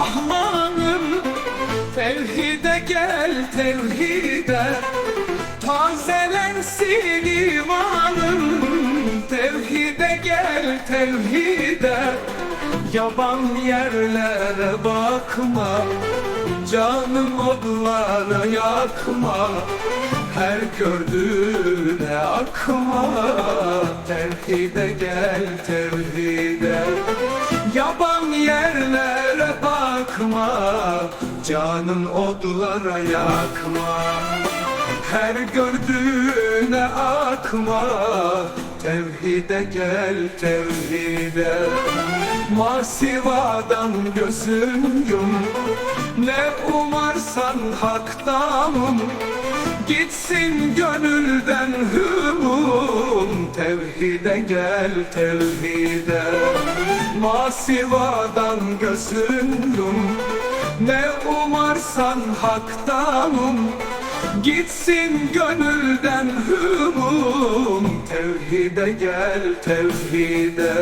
Rahmanım. Tevhide gel tevhide. Tazelensin imanım gel tevhide Yaban yerlere bakma Canım odlara yakma Her gördüğüne akma. Tevhide gel tevhide. Yaban yerlere bakma Canın odlara yakma. Her gördüğüne akma Tevhide gel tevhide. Masivadan gözün yum. Ne umarsan haktan um. Gitsin gönülden hümum. Tevhide gel tevhide. Masivadan gözün yum. Ne umarsan haktan um. Gitsin gönülden hümum Tevhide gel tevhide.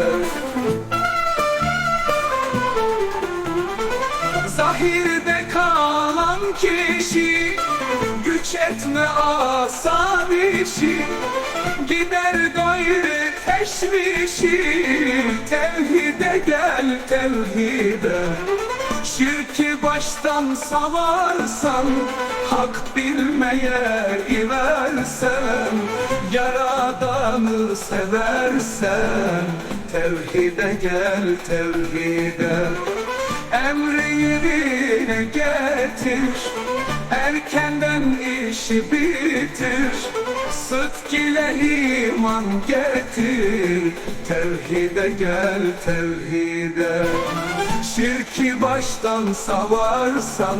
Zahirde kalan kişi Güç etme asan işi Gider gayrı teşvişi. Tevhide gel tevhide Şirki baştan savarsan Hak bilmeye iversen Yaradanı seversen Tevhide gel tevhide. Emri getir Erkenden işi bitir Sıdk ile iman getir Tevhide gel tevhide. Şirki baştan savarsan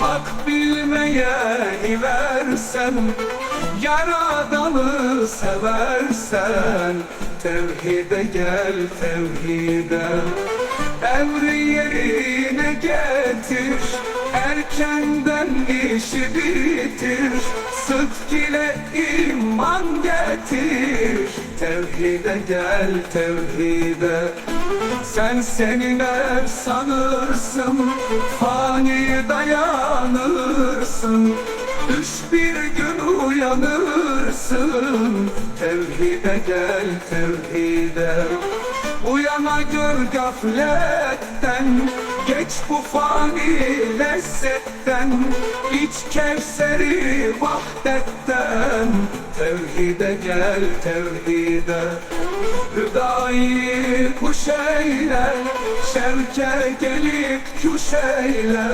Hak bilmeye iversen Yaradanı seversen Tevhide gel tevhide. Emri yerine getir Erkenden işi bitir Sıdk ile iman getir. Tevhide gel tevhide. Sen seniler sanırsın? Fani dayanırsın. Düş bir gün uyanırsın. Tevhide gel tevhide Uyana gör gafletten Geç bu fani lezzetten İç kevseri vahdetten. Tevhide gel tevhide. Hüdayi kuş eyle Şevke gelip eyle.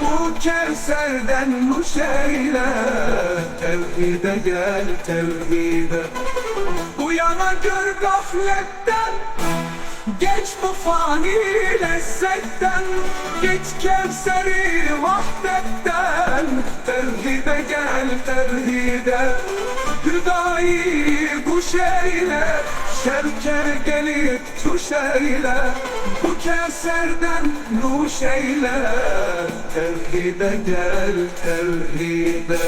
Bu kevserden nuş eyle. Tevhide gel tevhide. Uyana gör gafletten Geç bu fani lezzetten Geç kevseri vahdetten. Tevhide gel tevhide Hüdayi kuş eyle Şevker gelip tuş eyle Bu kevserden nuş eyle. Tevhide gel tevhide